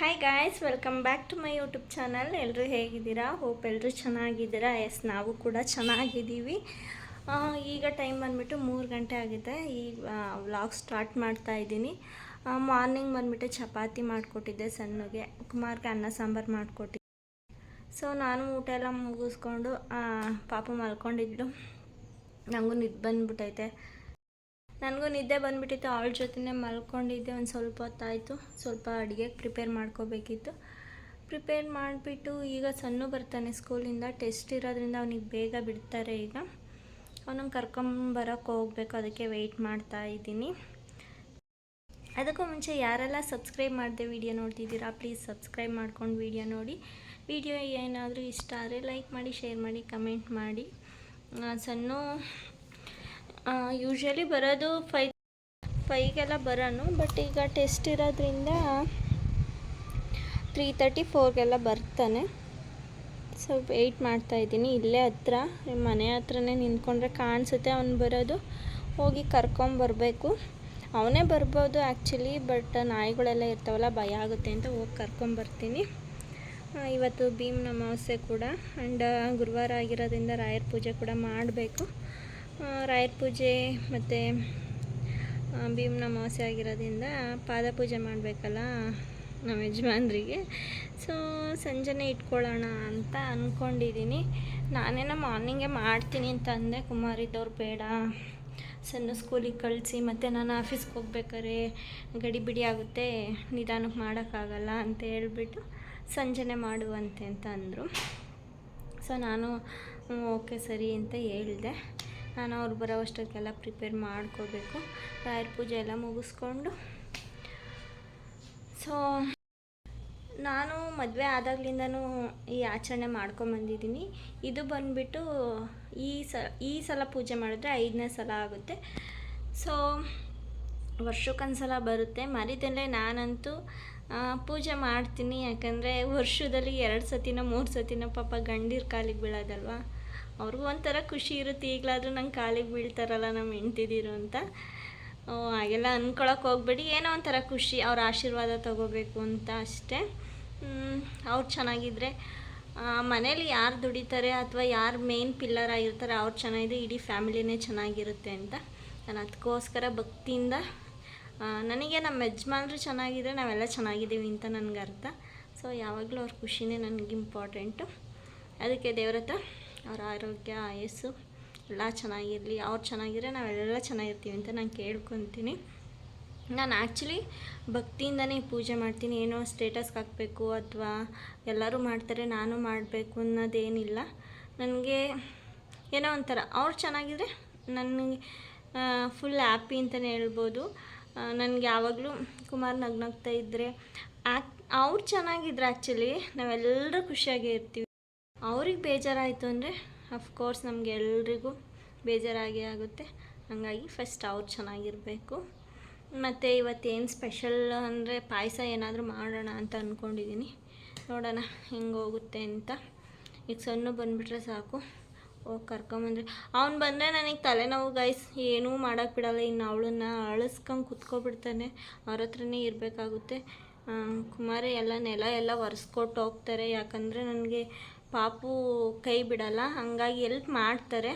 Hi guys welcome back to my YouTube channel ಎಲ್ಲರೂ ಹೇಗಿದ್ದೀರಾ? Hope ಎಲ್ಲರೂ ಚೆನ್ನಾಗಿದ್ದೀರಾ? ಎಸ್ ನಾವು ಕೂಡ ಚೆನ್ನಾಗಿದ್ದೀವಿ. ಈಗ ಟೈಮ್ ಬಂದುಬಿಟ್ಟು ಮೂರು ಗಂಟೆ ಆಗಿದೆ ಈ ವ್ಲಾಗ್ ಸ್ಟಾರ್ಟ್ ಮಾಡ್ತಾ ಇದ್ದೀನಿ. ಮಾರ್ನಿಂಗ್ ಬಂದುಬಿಟ್ಟು ಚಪಾತಿ ಮಾಡಿಕೊಟ್ಟಿದ್ದೆ ಸಣ್ಣಗೆ. ಕುಮಾರ್ಗೆ ಅನ್ನ ಸಾಂಬಾರು ಮಾಡಿಕೊಟ್ಟಿದ್ದೆ. ಸೊ ನಾನು ಊಟ ಎಲ್ಲ ಮುಗಿಸ್ಕೊಂಡು ಪಾಪ ಮಲ್ಕೊಂಡಿದ್ಲು. ನನಗೂ ನಿದ್ದು ಬಂದ್ಬಿಟ್ಟೈತೆ ನನಗೂ ನಿದ್ದೆ ಬಂದುಬಿಟ್ಟಿತ್ತು, ಅವಳ ಜೊತೆನೇ ಮಲ್ಕೊಂಡಿದ್ದೆ, ಒಂದು ಸ್ವಲ್ಪ ಹೊತ್ತಾಯಿತು. ಸ್ವಲ್ಪ ಅಡುಗೆ ಪ್ರಿಪೇರ್ ಮಾಡ್ಕೋಬೇಕಿತ್ತು. ಪ್ರಿಪೇರ್ ಮಾಡಿಬಿಟ್ಟು ಈಗ ಸಣ್ಣ ಬರ್ತಾನೆ ಸ್ಕೂಲಿಂದ ಟೆಸ್ಟ್ ಇರೋದ್ರಿಂದ ಅವನಿಗೆ ಬೇಗ ಬಿಡ್ತಾರೆ ಈಗ. ಅವನನ್ನು ಕರ್ಕೊಂಬರೋಕ್ಕೆ ಹೋಗ್ಬೇಕು, ಅದಕ್ಕೆ ವೆಯ್ಟ್ ಮಾಡ್ತಾ ಇದ್ದೀನಿ. ಅದಕ್ಕೂ ಮುಂಚೆ ಯಾರೆಲ್ಲ ಸಬ್ಸ್ಕ್ರೈಬ್ ಮಾಡಿದೆ ವಿಡಿಯೋ ನೋಡ್ತಿದ್ದೀರಾ ಪ್ಲೀಸ್ ಸಬ್ಸ್ಕ್ರೈಬ್ ಮಾಡ್ಕೊಂಡು ವಿಡಿಯೋ ನೋಡಿ. ವಿಡಿಯೋ ಏನಾದರೂ ಇಷ್ಟ ಆದರೆ ಲೈಕ್ ಮಾಡಿ ಶೇರ್ ಮಾಡಿ ಕಮೆಂಟ್ ಮಾಡಿ. ಸಣ್ಣ ಯೂಶ್ವಲಿ ಬರೋದು ಫೈ ಫೈಗೆಲ್ಲ ಬರೋನು ಬಟ್ ಈಗ ಟೆಸ್ಟ್ ಇರೋದ್ರಿಂದ ತ್ರೀ ತರ್ಟಿ ಫೋರ್ಗೆಲ್ಲ ಬರ್ತಾನೆ. ಸೊ ವೆಯ್ಟ್ ಮಾಡ್ತಾ ಇದ್ದೀನಿ. ಇಲ್ಲೇ ಹತ್ರ ಮನೆ ಹತ್ರನೇ ನಿಂತ್ಕೊಂಡ್ರೆ ಕಾಣಿಸುತ್ತೆ ಅವ್ನು ಬರೋದು. ಹೋಗಿ ಕರ್ಕೊಂಬರ್ಬೇಕು ಅವನೇ ಬರ್ಬೋದು ಆ್ಯಕ್ಚುಲಿ ಬಟ್ ನಾಯಿಗಳೆಲ್ಲ ಇರ್ತಾವಲ್ಲ, ಭಯ ಆಗುತ್ತೆ ಅಂತ ಹೋಗಿ ಕರ್ಕೊಂಬರ್ತೀನಿ ಇವತ್ತು ಭೀಮ್ ಅಮಾವಾಸ್ಯೆ ಕೂಡ ಆ್ಯಂಡ್ ಗುರುವಾರ ಆಗಿರೋದ್ರಿಂದ ರಾಯರ ಪೂಜೆ ಕೂಡ ಮಾಡಬೇಕು. ರಾಯರ ಪೂಜೆ ಮತ್ತು ಭೀಮ್ನ ಅಮಾವಾಸ್ಯೆ ಆಗಿರೋದ್ರಿಂದ ಪಾದ ಪೂಜೆ ಮಾಡಬೇಕಲ್ಲ ನಮ್ಮ ಯಜಮಾನ್ರಿಗೆ. ಸೊ ಸಂಜೆನೇ ಇಟ್ಕೊಳ್ಳೋಣ ಅಂತ ಅಂದ್ಕೊಂಡಿದ್ದೀನಿ ನಾನೇನೋ ಮಾರ್ನಿಂಗೇ ಮಾಡ್ತೀನಿ ಅಂತ ಅಂದೆ ಕುಮಾರಿದ್ದವ್ರು ಬೇಡ. ಸಣ್ಣ ಸ್ಕೂಲಿಗೆ ಕಳಿಸಿ, ಮತ್ತು ನಾನು ಆಫೀಸ್ಗೆ ಹೋಗ್ಬೇಕಾದ್ರೆ ಗಡಿ ಬಿಡಿ ಆಗುತ್ತೆ. ನಿಧಾನಕ್ಕೆ ಮಾಡೋಕ್ಕಾಗಲ್ಲ ಅಂತ ಹೇಳ್ಬಿಟ್ಟು ಸಂಜೆನೆ ಮಾಡುವಂತೆ ಅಂತ ಅಂದರು. ಸೊ ನಾನು ಓಕೆ ಸರಿ ಅಂತ ಹೇಳಿದೆ. ನಾನು ಅವ್ರು ಬರೋ ಪ್ರಿಪೇರ್ ಮಾಡ್ಕೋಬೇಕು. ರಾಯರ ಪೂಜೆ ಎಲ್ಲ ಮುಗಿಸ್ಕೊಂಡು. ಸೊ ನಾನು ಮದುವೆ ಆದಾಗ್ಲಿಂದನೂ ಈ ಆಚರಣೆ ಮಾಡ್ಕೊಂಬಂದಿದ್ದೀನಿ ಇದು ಬಂದುಬಿಟ್ಟು ಈ ಸ, ಈ ಸಲ ಪೂಜೆ ಮಾಡಿದ್ರೆ ಐದನೇ ಸಲ ಆಗುತ್ತೆ. ಸೊ ವರ್ಷಕ್ಕೊಂದ್ಸಲ ಬರುತ್ತೆ. ಮರಿದಲ್ಲೇ ನಾನಂತೂ ಪೂಜೆ ಮಾಡ್ತೀನಿ. ಯಾಕಂದರೆ ವರ್ಷದಲ್ಲಿ ಎರಡು ಸತಿನೋ ಮೂರು ಸತಿನೋ ಪಾಪ ಗಂಡಿರ ಕಾಲಿಗೆ ಬೀಳೋದಲ್ವ? ಅವ್ರಿಗೂ ಒಂಥರ ಖುಷಿ ಇರುತ್ತೆ. ಈಗಲಾದರೂ ನಂಗೆ ಕಾಲಿಗೆ ಬೀಳ್ತಾರಲ್ಲ ನಮ್ಮ ಹೆಂಡ್ತಿದ್ದೀರು ಅಂತ. ಹಾಗೆಲ್ಲ ಅಂದ್ಕೊಳಕ್ಕೆ ಹೋಗ್ಬೇಡಿ. ಏನೋ ಒಂಥರ ಖುಷಿ. ಅವ್ರ ಆಶೀರ್ವಾದ ತಗೋಬೇಕು ಅಂತ ಅಷ್ಟೇ. ಅವ್ರು ಚೆನ್ನಾಗಿದ್ದರೆ ಮನೇಲಿ ಯಾರು ದುಡಿತಾರೆ ಅಥವಾ ಯಾರು ಮೇನ್ ಪಿಲ್ಲರ್ ಆಗಿರ್ತಾರೆ ಅವ್ರು ಚೆನ್ನಾಗಿದೆ, ಇಡೀ ಫ್ಯಾಮಿಲಿನೇ ಚೆನ್ನಾಗಿರುತ್ತೆ ಅಂತ. ನಾನು ಅದಕ್ಕೋಸ್ಕರ ಭಕ್ತಿಯಿಂದ ನನಗೆ ನಮ್ಮ ಯಜಮಾನ್ರು ಚೆನ್ನಾಗಿದ್ರೆ ನಾವೆಲ್ಲ ಚೆನ್ನಾಗಿದ್ದೀವಿ ಅಂತ ನನಗೆ ಅರ್ಥ ಸೊ, ಯಾವಾಗಲೂ ಅವ್ರ ಖುಷಿನೇ ನನಗೆ ಇಂಪಾರ್ಟೆಂಟು ಅದಕ್ಕೆ ದೇವ್ರ ಹತ್ರ ಅವ್ರ ಆರೋಗ್ಯ, ಆಯಸ್ಸು ಎಲ್ಲ ಚೆನ್ನಾಗಿರಲಿ. ಅವ್ರು ಚೆನ್ನಾಗಿದ್ರೆ ನಾವೆಲ್ಲ ಚೆನ್ನಾಗಿರ್ತೀವಿ ಅಂತ ನಾನು ಕೇಳ್ಕೊತೀನಿ. ನಾನು ಆ್ಯಕ್ಚುಲಿ ಭಕ್ತಿಯಿಂದನೇ ಪೂಜೆ ಮಾಡ್ತೀನಿ. ಏನೋ ಸ್ಟೇಟಸ್ಗೆ ಹಾಕಬೇಕು ಅಥವಾ ಎಲ್ಲರೂ ಮಾಡ್ತಾರೆ, ನಾನು ಮಾಡಬೇಕು ಅನ್ನೋದೇನಿಲ್ಲ. ನನಗೆ ಏನೋ ಒಂಥರ. ಅವ್ರು ಚೆನ್ನಾಗಿದ್ರೆ ನನಗೆ ಫುಲ್ ಹ್ಯಾಪಿ ಅಂತಲೇ ಹೇಳ್ಬೋದು. ನನಗೆ ಯಾವಾಗಲೂ ಕುಮಾರ್ ನಗ್ನಗ್ತಾ ಇದ್ದರೆ ಆ್ಯಕ್ ಅವ್ರು ಚೆನ್ನಾಗಿದ್ರೆ ಆ್ಯಕ್ಚುಲಿ ನಾವೆಲ್ಲರೂ ಖುಷಿಯಾಗೇ ಇರ್ತೀವಿ. ಅವ್ರಿಗೆ ಬೇಜಾರಾಯಿತು ಅಂದರೆ ಅಫ್ಕೋರ್ಸ್ ನಮಗೆ ಎಲ್ರಿಗೂ ಬೇಜಾರಾಗೇ ಆಗುತ್ತೆ. ಹಾಗಾಗಿ ಫಸ್ಟ್ ಅವ್ರು ಚೆನ್ನಾಗಿರಬೇಕು. ಮತ್ತು ಇವತ್ತೇನು ಸ್ಪೆಷಲ್ ಅಂದರೆ ಪಾಯಸ ಏನಾದರೂ ಮಾಡೋಣ ಅಂತ ಅಂದ್ಕೊಂಡಿದ್ದೀನಿ ನೋಡೋಣ ಹೆಂಗೆ ಹೋಗುತ್ತೆ ಅಂತ. ಈಗ ಸಣ್ಣ ಬಂದುಬಿಟ್ರೆ ಸಾಕು. ಹೋಗಿ ಕರ್ಕೊಂಬಂದ್ರೆ ಅವ್ನು ಬಂದರೆ ನನಗೆ ತಲೆನೋವು ಗೈಸ್ ಏನೂ ಮಾಡೋಕ್ಕೆ ಬಿಡಲ್ಲ. ಇನ್ನು ಅವಳನ್ನ ಅಳಿಸ್ಕೊಂಡು ಕುತ್ಕೊಬಿಡ್ತಾನೆ. ಅವ್ರ ಹತ್ರನೇ ಇರಬೇಕಾಗುತ್ತೆ. ಕುಮಾರ ಎಲ್ಲ ನೆಲ ಎಲ್ಲ ಒರೆಸ್ಕೊಟ್ಟು ಹೋಗ್ತಾರೆ. ಯಾಕಂದರೆ ನನಗೆ ಪಾಪು ಕೈ ಬಿಡಲ್ಲ ಹಾಗಾಗಿ ಎಲ್ಪ್ ಮಾಡ್ತಾರೆ.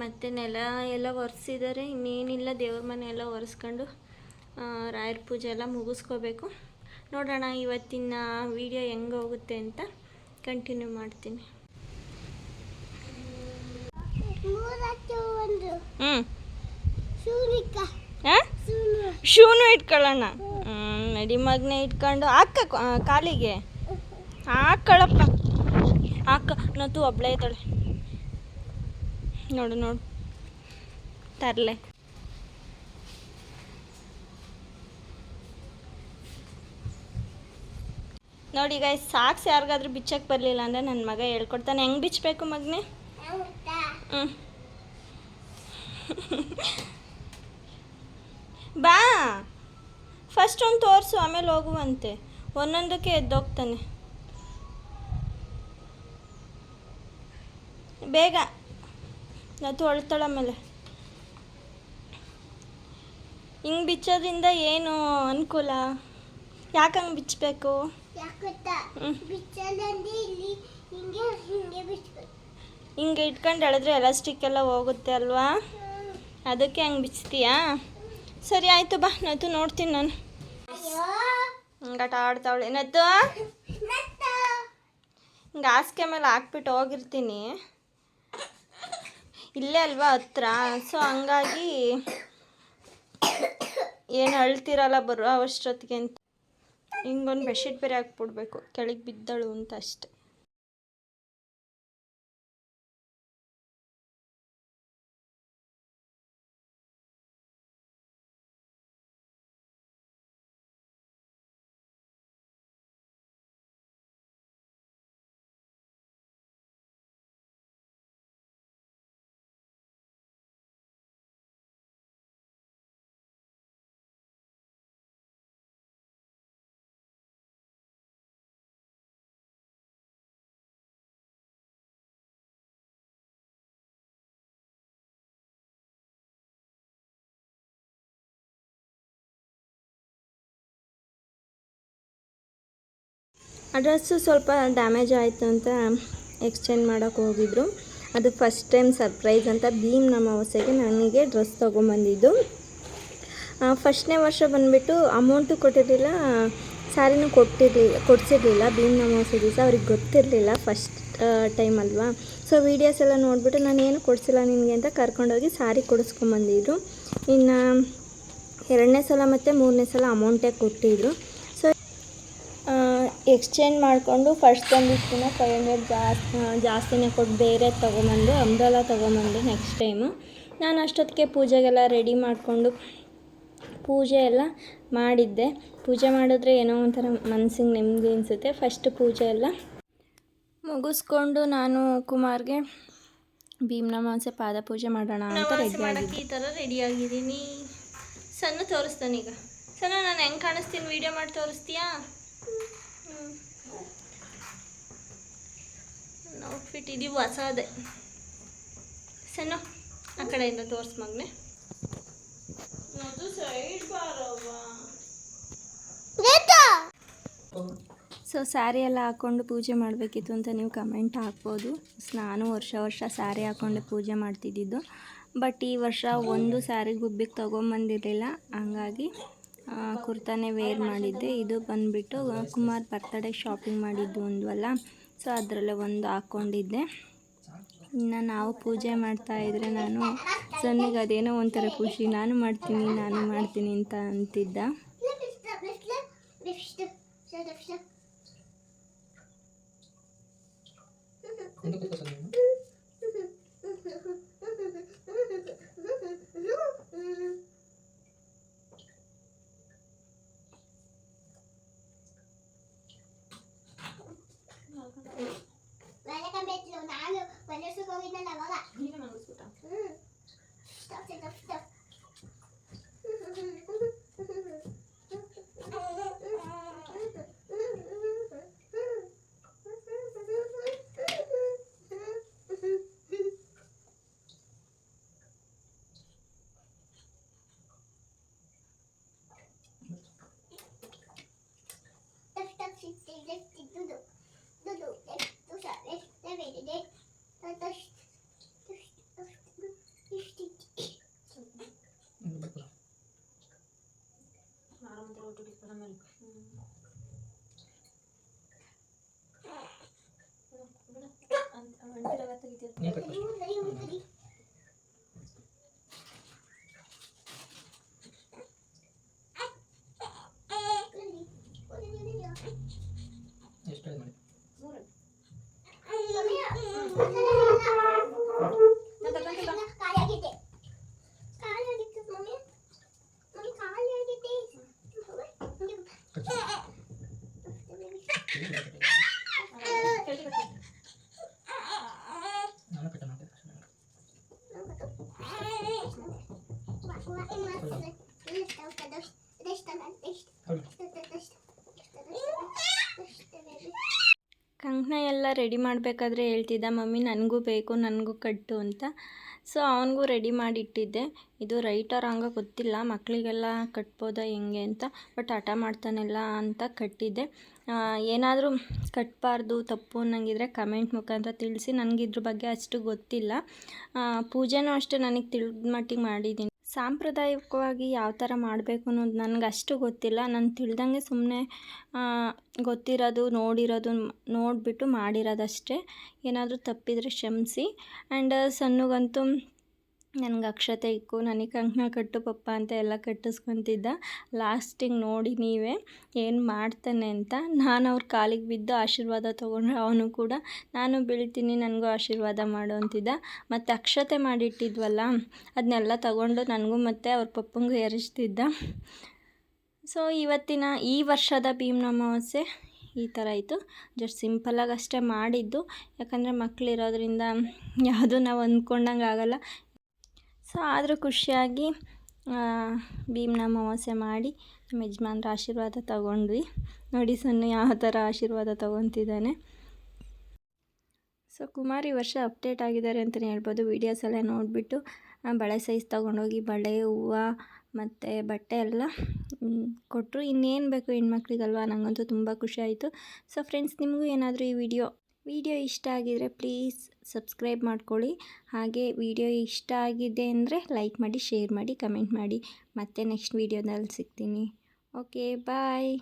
ಮತ್ತು ನೆಲ ಎಲ್ಲ ಒರೆಸಿದ್ದಾರೆ ಇನ್ನೇನಿಲ್ಲ ದೇವ್ರ ಮನೆ ಎಲ್ಲ ಒರೆಸ್ಕೊಂಡು ರಾಯರ ಪೂಜೆ ಎಲ್ಲ ಮುಗಿಸ್ಕೋಬೇಕು. ನೋಡೋಣ ಇವತ್ತಿನ ವಿಡಿಯೋ ಹೆಂಗೆ ಹೋಗುತ್ತೆ ಅಂತ ಕಂಟಿನ್ಯೂ ಮಾಡ್ತೀನಿ. ಶೂನು ಇಟ್ಕೊಳ್ಳೋಣ. ನಡಿ ಮಗನೇ ಇಟ್ಕೊಂಡು ಹಾಕ ಕಾಲಿಗೆ. ಹಾಕೊಳ್ಳಪ್ಪ ಹಾಕ ನತ್ತು ಒಬ್ಳೆ ಇದ್ದಾಳೆ. ನೋಡು ನೋಡು. ತರಲೆ. ನೋಡಿ ಈಗ ಸಾಕ್ಸ್ ಯಾರಿಗಾದ್ರೂ ಬಿಚ್ಚಕ್ಕೆ ಬರಲಿಲ್ಲ ಅಂದರೆ ನನ್ನ ಮಗ ಹೇಳ್ಕೊಡ್ತಾನೆ. ಹೆಂಗೆ ಬಿಚ್ಚಬೇಕು ಮಗನೇ? ಬಾ. ಫಸ್ಟ್ ಒಂದು ತೋರಿಸು, ಆಮೇಲೆ ಹೋಗುವಂತೆ. ಒಂದೊಂದಕ್ಕೆ ಎದ್ದೋಗ್ತಾನೆ. ಬೇಗ. ತೊಳ್ತಾಳ ಆಮೇಲೆ. ಹಿಂಗೆ ಬಿಚ್ಚೋದ್ರಿಂದ ಏನು ಅನುಕೂಲ? ಯಾಕೆ ಹಂಗೆ ಬಿಚ್ಚಬೇಕು ಹಿಂಗೆ ಇಟ್ಕೊಂಡು ಎಳೆದ್ರೆ ಎಲಾಸ್ಟಿಕ್ ಎಲ್ಲ ಹೋಗುತ್ತೆ ಅಲ್ವಾ? ಅದಕ್ಕೆ ಹಂಗೆ ಬಿಚ್ತೀಯಾ? ಸರಿ ಆಯಿತು ಬಾ. ನತ್ತು ನೋಡ್ತೀನಿ ನಾನು. ಆಟ ಆಡ್ತಾವಳೆ. ನತ್ತ. ಹಿಂಗೆ ಹಾಸಿಗೆ ಮೇಲೆ ಹಾಕ್ಬಿಟ್ಟು ಹೋಗಿರ್ತೀನಿ. ಇಲ್ಲೇ ಅಲ್ವಾ ಹತ್ರ? ಸೊ ಹಂಗಾಗಿ ಏನು ಅಳ್ತಿರಲ್ಲ ಬರೋ ಅಷ್ಟೊತ್ತಿಗೆ ಅಂತ. ಹಿಂಗೊಂದು ಬೆಡ್ಶೀಟ್ ಬೇರೆ ಹಾಕ್ಬಿಡ್ಬೇಕು. ಕೆಳಗೆ ಬಿದ್ದಳು ಅಂತ ಅಷ್ಟೆ. ಆ ಡ್ರೆಸ್ಸು ಸ್ವಲ್ಪ ಡ್ಯಾಮೇಜ್ ಆಯಿತು ಅಂತ ಎಕ್ಸ್ಚೇಂಜ್ ಮಾಡೋಕ್ಕೆ ಹೋಗಿದ್ರು. ಅದು ಫಸ್ಟ್ ಟೈಮ್ ಸರ್ಪ್ರೈಸ್ ಅಂತ ಭೀಮ್ ಅಮಾವಾಸ್ಯೆಗೆ ನನಗೆ ಡ್ರೆಸ್ ತೊಗೊಂಬಂದಿದ್ದು. ಫಸ್ಟ್ನೇ ವರ್ಷ ಬಂದುಬಿಟ್ಟು ಅಮೌಂಟು ಕೊಟ್ಟಿರಲಿಲ್ಲ, ಸ್ಯಾರಿನೂ ಕೊಟ್ಟಿರಲಿಲ್ಲ ಕೊಡಿಸಿರ್ಲಿಲ್ಲ. ಭೀಮ್ ಅಮಾವಾಸ್ಯೆ ದಿವಸ ಅವ್ರಿಗೆ ಗೊತ್ತಿರಲಿಲ್ಲ ಫಸ್ಟ್ ಟೈಮ್ ಅಲ್ವಾ. ಸೊ, ವೀಡಿಯೋಸ್ ಎಲ್ಲ ನೋಡಿಬಿಟ್ಟು ನಾನು ಏನು ಕೊಡಿಸಿಲ್ಲ ನಿನಗೆ ಅಂತ ಕರ್ಕೊಂಡೋಗಿ ಸ್ಯಾರಿ ಕೊಡಿಸ್ಕೊಂಬಂದಿದ್ರು. ಇನ್ನು, ಎರಡನೇ ಸಲ ಮತ್ತು ಮೂರನೇ ಸಲ ಅಮೌಂಟೇ ಕೊಟ್ಟಿದ್ರು. ಎಕ್ಸ್ಚೇಂಜ್ ಮಾಡಿಕೊಂಡು ಫಸ್ಟ್ ತಂದಿದ್ದಕ್ಕಿಂತ ಫೈವ್ ಹಂಡ್ರೆಡ್ ಜಾಸ್ತಿ ಜಾಸ್ತಿನೇ ಕೊಟ್ಟು ಬೇರೆ ತೊಗೊಂಬಂದು ಅಂಬ್ರೆಲ್ಲ ತೊಗೊಂಬಂದು ನೆಕ್ಸ್ಟ್ ಟೈಮು ನಾನು ಅಷ್ಟೊತ್ತಿಗೆ ಪೂಜೆಗೆಲ್ಲ ರೆಡಿ ಮಾಡಿಕೊಂಡು ಪೂಜೆ ಎಲ್ಲ ಮಾಡಿದ್ದೆ. ಪೂಜೆ ಮಾಡಿದ್ರೆ ಏನೋ ಒಂಥರ ಮನ್ಸಿಗೆ ನೆಮ್ಮದಿ ಅನಿಸುತ್ತೆ. ಫಸ್ಟ್ ಪೂಜೆ ಎಲ್ಲ ಮುಗಿಸ್ಕೊಂಡು ನಾನು ಕುಮಾರ್ಗೆ ಭೀಮ್ನಮಾಸೆ ಪಾದ ಪೂಜೆ ಮಾಡೋಣ ಅಂತ ರೆಡಿ ಆಗಿದ್ದೆ. ಈ ಥರ ರೆಡಿ ಆಗಿದ್ದೀನಿ. ಸಣ್ಣ ತೋರಿಸ್ತಾನೀಗ ಸಣ್ಣ ನಾನು ಹೆಂಗೆ ಕಾಣಿಸ್ತೀನಿ? ವೀಡಿಯೋ ಮಾಡಿ ತೋರಿಸ್ತೀಯಾ? ಔಟ್ಫಿಟ್ ಇದು ಹೊಸದೆ. ಸಣ್ಣ ಆ ಕಡೆಯಿಂದ ತೋರ್ಸ್ ಮಗನೆ. ಸೊ ಸ್ಯಾರಿ ಎಲ್ಲ ಹಾಕ್ಕೊಂಡು ಪೂಜೆ ಮಾಡಬೇಕಿತ್ತು ಅಂತ ನೀವು ಕಮೆಂಟ್ ಹಾಕ್ಬೋದು. ನಾನು ವರ್ಷ ವರ್ಷ ಸ್ಯಾರಿ ಹಾಕ್ಕೊಂಡೆ ಪೂಜೆ ಮಾಡ್ತಿದ್ದಿದ್ದು. ಬಟ್ ಈ ವರ್ಷ ಒಂದು ಸ್ಯಾರಿ ಗುಬ್ಬಿಗೆ ತೊಗೊಂಬಂದಿರಲಿಲ್ಲ. ಹಂಗಾಗಿ ಕುರ್ತಾನೆ ಕುರ್ತಾನೇ ವೇರ್ ಮಾಡಿದ್ದೆ. ಇದು ಬಂದುಬಿಟ್ಟು ಕುಮಾರ್ ಬರ್ತಡೇ ಶಾಪಿಂಗ್ ಮಾಡಿದ್ದು ಒಂದು ಅಲ್ಲ. ಸೊ ಅದರಲ್ಲೇ ಒಂದು ಹಾಕ್ಕೊಂಡಿದ್ದೆ. ಇನ್ನು ನಾವು ಪೂಜೆ ಮಾಡ್ತಾ ಇದ್ದರೆ ನಾನು ಸೊನ್ನೆಗೆ ಅದೇನೋ ಒಂಥರ ಖುಷಿ, ನಾನು ಮಾಡ್ತೀನಿ ನಾನು ಮಾಡ್ತೀನಿ ಅಂತ ಅಂತಿದ್ದ. Нет, Мені також. ರೆಡಿ ಮಾಡಬೇಕಾದ್ರೆ ಹೇಳ್ತಿದ್ದ, ಮಮ್ಮಿ, ನನಗೂ ಬೇಕು, ನನಗೂ ಕಟ್ಟು ಅಂತ. ಸೊ ಅವನಿಗೂ ರೆಡಿ ಮಾಡಿ ಇಟ್ಟಿದ್ದೆ ಇದು ರೈಟ್ ಆರ್ ಹಂಗ ಗೊತ್ತಿಲ್ಲ ಮಕ್ಕಳಿಗೆಲ್ಲ ಕಟ್ಬೋದಾ ಹೆಂಗೆ ಅಂತ ಬಟ್ ಹಠ ಮಾಡ್ತಾನೆಲ್ಲ ಅಂತ ಕಟ್ಟಿದ್ದೆ. ಏನಾದರೂ ಕಟ್ಟಬಾರ್ದು ತಪ್ಪು ಅನ್ನಂಗಿದ್ರೆ ಕಮೆಂಟ್ ಮುಖಾಂತರ ತಿಳಿಸಿ. ನನಗೆ ಇದ್ರ ಬಗ್ಗೆ ಅಷ್ಟು ಗೊತ್ತಿಲ್ಲ. ಪೂಜೆನೂ ಅಷ್ಟೇ ನನಗೆ ತಿಳಿದ ಮಟ್ಟಿಗೆ ಮಾಡಿದ್ದೀನಿ ಸಾಂಪ್ರದಾಯಿಕವಾಗಿ ಯಾವ ಥರ ಮಾಡಬೇಕು ಅನ್ನೋದು ನನಗೆ ಅಷ್ಟು ಗೊತ್ತಿಲ್ಲ. ನಾನು ತಿಳ್ದಂಗೆ ಸುಮ್ಮನೆ ಗೊತ್ತಿರೋದು, ನೋಡಿರೋದು ನೋಡಿಬಿಟ್ಟು ಮಾಡಿರೋದಷ್ಟೇ. ಏನಾದರೂ ತಪ್ಪಿದರೆ ಕ್ಷಮಿಸಿ. ಆ್ಯಂಡ್ ಸಣ್ಣಗಂತೂ ನನಗೆ ಅಕ್ಷತೆ ಇಕ್ಕು, ನನಗೆ ಕಂಕಣ ಕಟ್ಟು ಪಪ್ಪ ಅಂತ ಎಲ್ಲ ಕಟ್ಟಿಸ್ಕೊತಿದ್ದ. ಲಾಸ್ಟಿಗೆ ನೋಡಿ ನೀವೇ ಏನು ಮಾಡ್ತಾನೆ ಅಂತ ನಾನು ಅವ್ರ ಕಾಲಿಗೆ ಬಿದ್ದು ಆಶೀರ್ವಾದ ತೊಗೊಂಡ್ರೆ ಅವನು ಕೂಡ, ನಾನು ಬೀಳ್ತೀನಿ, ನನಗೂ ಆಶೀರ್ವಾದ ಮಾಡು ಅಂತಿದ್ದ. ಮತ್ತು ಅಕ್ಷತೆ ಮಾಡಿಟ್ಟಿದ್ವಲ್ಲ ಅದನ್ನೆಲ್ಲ ತಗೊಂಡು ನನಗೂ ಮತ್ತು ಅವ್ರ ಪಪ್ಪಂಗೂ ಎರಚ್ತಿದ್ದ. ಸೊ ಇವತ್ತಿನ ಈ ವರ್ಷದ ಭೀಮ್ ಅಮಾವಾಸ್ಯೆ ಈ ಥರ ಇತ್ತು ಜಸ್ಟ್ ಸಿಂಪಲಾಗಿ ಅಷ್ಟೇ ಮಾಡಿದ್ದು. ಯಾಕಂದರೆ ಮಕ್ಕಳಿರೋದ್ರಿಂದ ಯಾವುದೂ ನಾವು ಅಂದ್ಕೊಂಡಂಗೆ ಆಗಲ್ಲ. ಸೊ ಆದರೂ ಖುಷಿಯಾಗಿ ಭೀಮ್ನ ಅಮಾವಾಸ್ಯೆ ಮಾಡಿ ನಮ್ಮ ಯಜಮಾನ್ರ ಆಶೀರ್ವಾದ ತಗೊಂಡ್ವಿ. ನೋಡಿ ಸಣ್ಣ ಯಾವ ಥರ ಆಶೀರ್ವಾದ ತೊಗೊತಿದ್ದಾನೆ. ಸೊ ಕುಮಾರ್ ವರ್ಷ ಅಪ್ಡೇಟ್ ಆಗಿದ್ದಾರೆ ಅಂತಲೇ ಹೇಳ್ಬೋದು. ವೀಡಿಯೋಸ್ ಎಲ್ಲ ನೋಡಿಬಿಟ್ಟು ಬಳೆ ಸೈಜ್ ತೊಗೊಂಡೋಗಿ, ಬಳೆ ಹೂವು ಮತ್ತು ಬಟ್ಟೆ ಎಲ್ಲ ಕೊಟ್ಟರು. ಇನ್ನೇನು ಬೇಕು ಹೆಣ್ಮಕ್ಳಿಗಲ್ವಾ? ನನಗಂತೂ ತುಂಬ ಖುಷಿ ಆಯಿತು. ಸೊ ಫ್ರೆಂಡ್ಸ್, ನಿಮಗೂ ಏನಾದರೂ ಈ ವಿಡಿಯೋ ವಿಡಿಯೋ ಇಷ್ಟ ಆಗಿದರೆ ಪ್ಲೀಸ್ ಸಬ್ಸ್ಕ್ರೈಬ್ ಮಾಡ್ಕೊಳ್ಳಿ. ಹಾಗೆ ವಿಡಿಯೋ ಇಷ್ಟ ಆಗಿದೆ ಅಂದರೆ ಲೈಕ್ ಮಾಡಿ, ಶೇರ್ ಮಾಡಿ, ಕಮೆಂಟ್ ಮಾಡಿ. ಮತ್ತೆ ನೆಕ್ಸ್ಟ್ ವೀಡಿಯೋದಲ್ಲಿ ಸಿಗ್ತೀನಿ. Okay, bye.